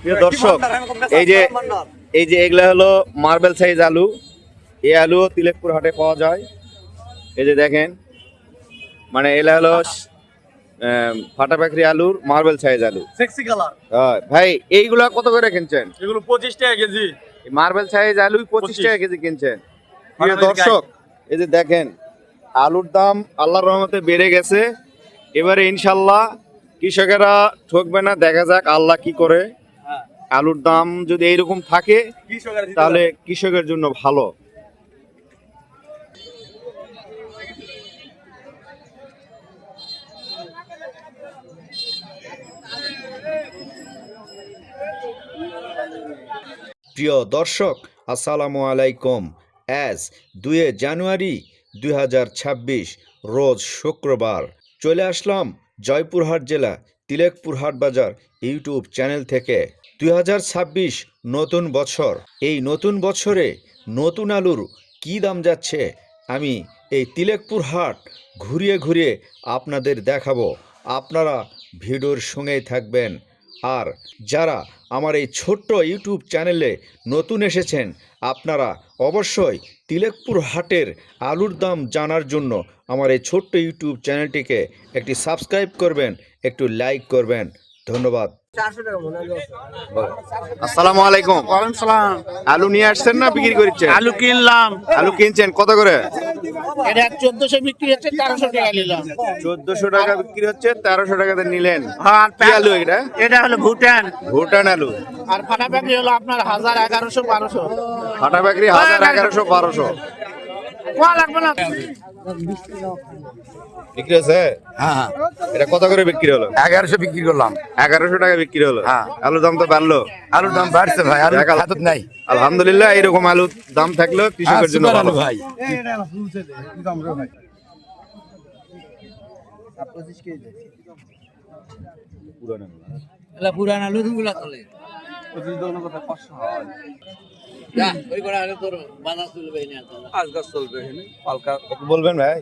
প্রিয় দর্শক এই যে এই যে এগুলা হলো মার্বেল সাইজ আলু। এই আলু তিলেকপুর হাটে পাওয়া যায়। এই যে দেখেন মানে এগুলা হলো ফাটা। পাখরি আলুর মার্বেল সাইজ আলু। সেক্সি কালার হয়। ভাই এইগুলা কত করে কিনছেন? এগুলো পঁচিশ টাকা কেজি। মার্বেল সাইজ আলু পঁচিশ টাকা কেজি কিনছেন। প্রিয় দর্শক এই যে দেখেন আলুর দাম আল্লাহর রহমতে বেড়ে গেছে। এবারে ইনশাল্লাহ কৃষকেরা ঠকবে না দেখা যাক আল্লাহ কি করে। আলুর দাম যদি এইরকম থাকে তাহলে কৃষকের জন্য ভালো। প্রিয় দর্শক আসসালামু আলাইকুম। অ্যাজ দুয়ে জানুয়ারি দুই হাজার ছাব্বিশ রোজ শুক্রবার। চলে আসলাম জয়পুরহাট জেলা তিলেকপুরহাট বাজার ইউটিউব চ্যানেল থেকে। দু হাজার ছাব্বিশ নতুন বছর। এই নতুন বছরে নতুন আলুর কী দাম যাচ্ছে? আমি এই তিলেকপুর হাট ঘুরিয়ে ঘুরিয়ে আপনাদের দেখাবো। আপনারা ভিডিওর সঙ্গেই থাকবেন। আর যারা আমার এই ছোট্ট ইউটিউব চ্যানেলে নতুন এসেছেন, আপনারা অবশ্যই তিলেকপুর হাটের আলুর দাম জানার জন্য আমার এই ছোট্ট ইউটিউব চ্যানেলটিকে একটি সাবস্ক্রাইব করবেন, একটু লাইক করবেন। ধন্যবাদ। আসসালামু আলাইকুম। ওয়ালাইকুম সালাম। আলু নিয়ে আসছেন না বিক্রি করছেন? আলু কিনলাম। আলু কিনছেন কত করে? এটা চোদ্দশো বিক্রি হচ্ছে তেরোশো টাকা নিলাম। চোদ্দশো টাকা বিক্রি হচ্ছে তেরোশো টাকাতে নিলেন। হ্যাঁ আলু এটা? এটা হলো ভুটান। ভুটান আলু। আর ফাটা পাখি হলো আপনার হাজার এগারোশো বারোশো। ফাটা বাকরি হাজার এগারোশো বারোশো। কোয়া লাগবে না? বিক্রি হচ্ছে হ্যাঁ। এটা কত করে বিক্রি হলো? এগারোশো বিক্রি করলাম। এগারোশো টাকা বিক্রি হলো? হ্যাঁ। আলুর দাম তো বাড়লো। আলুর দাম বাড়ছে ভাই আলু। খাতত নাই। আলহামদুলিল্লাহ এরকম আলুর দাম থাকলেও কৃষকের জন্য ভালো। ভাই। পুরান আলু চলে। করে আলু তোর বাজার চলবে না তো। বলবেন ভাই?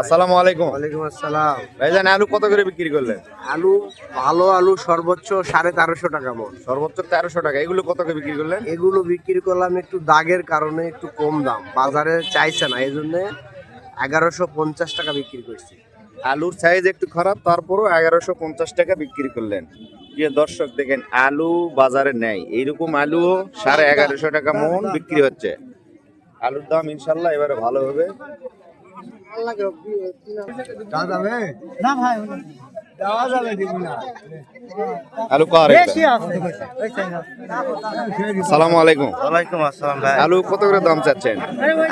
আসসালামু আলাইকুম। ওয়ালাইকুম আসসালাম। ভাইজান আলু কত করে বিক্রি করলেন? আলু ভালো আলু সর্বোচ্চ সাড়ে তেরোশো টাকা মন সর্বোচ্চ তেরোশো টাকা এগুলো কত করে বিক্রি করলেন? এগুলো বিক্রি করলাম একটু দাগের কারণে একটু কম দাম বাজারে চাইছে না এই জন্য এগারোশো পঞ্চাশ টাকা বিক্রি করছি। আলুর সাইজ একটু খারাপ তারপরও এগারোশো পঞ্চাশ টাকা বিক্রি করলেন। যে দর্শক দেখেন আলু বাজারে নেই। এইরকম আলু সাড়ে এগারোশো টাকা মন বিক্রি হচ্ছে। আলুর দাম ইনশাল্লাহ এবারে ভালো হবে। আলু সালাম আলাইকুম। ওয়ালাইকুম আসসালাম ভাই। আলু কত করে দাম চাচ্ছেন?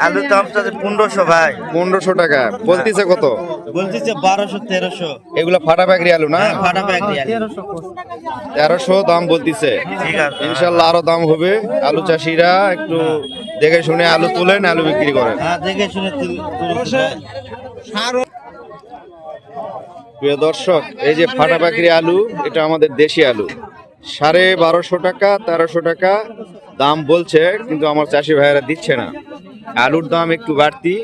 আলুর দাম চাচ্ছে পনেরোশো ভাই। পনেরোশো টাকা। বলতিছে কত? বলতেছে বারোশো তেরোশো। এগুলা ফাটা পাকড়ি আলু না? ফাটা ব্যাগরি তেরোশো দাম বলতিছে। ইনশাল্লাহ আরও দাম হবে। আলু চাষিরা একটু দেখে শুনে আলু তুলেন আলু বিক্রি করেন। হ্যাঁ দেখে শুনে প্রিয় দর্শক এই যে ফাটা পাকড়ি আলু এটা আমাদের দেশি আলু। সাড়ে বারোশো টাকা তেরোশো টাকা দাম বলছে কিন্তু আমার চাষি ভাইয়েরা দিচ্ছে না। আলুর দাম একটু বাড়তি।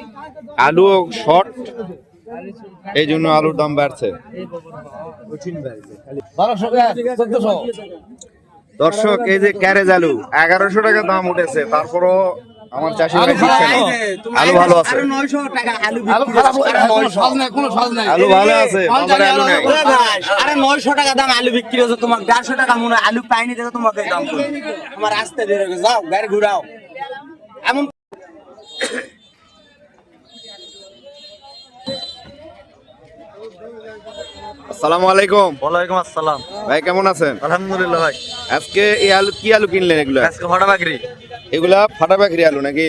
আলু শর্ট এই জন্য আলুর দাম বাড়ছে। দর্শক এই যে ক্যারেজ আলু এগারোশো টাকা দাম উঠেছে তারপরও আমার চাষি ভাই দিচ্ছে না। আলু ভালো আছে। আলু ভালো আছে বাজারে আলু নেই। আরে নয়শো টাকা দাম আলু বিক্রি হচ্ছে তোমার দেড়শো টাকা মনে আলু পাইনি দেখো তোমাকে দাম। আমার আসতে হয়ে যাও গাড়ি ঘুরাও। এমন আসসালামু আলাইকুম। ওয়ালাইকুম আসসালাম। ভাই কেমন আছেন? আলহামদুলিল্লাহ ভাই। আজকে এই আলু কি আলু কিনলেন এগুলা? আজকে ফাটা ব্যাগরি এগুলা ফাটা পাখরি আলু নাকি?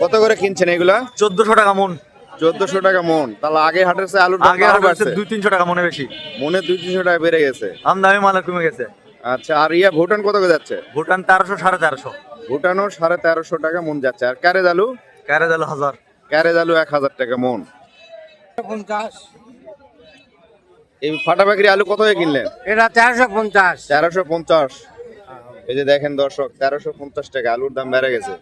কত করে কিনছেন এগুলা? চোদ্দশো টাকা মন। চোদ্দশো টাকা মন। তাহলে আগে হাটের চেয়ে আলুর আগে বাড়ছে। দুই তিনশো টাকা মনে বেশি। মনে দুই তিনশো টাকা বেড়ে গেছে। আমদামি মাল কমে গেছে। আচ্ছা আর ইয়া ভুটান কত করে যাচ্ছে? ভুটান তেরোশো সাড়ে তেরোশো। ভুটানও সাড়ে তেরোশো টাকা মন যাচ্ছে। আর ক্যারেজ আলু? ক্যারেজ আলু হাজার। ক্যারেজ আলু এক হাজার টাকা মন। এই ফাটা পাখরি আলু কত কিনলেন? এটা তেরোশো পঞ্চাশ। তেরোশো পঞ্চাশ। এই যে দেখেন দর্শক তেরোশো পঞ্চাশ টাকা আলুর দাম বেড়ে গেছে।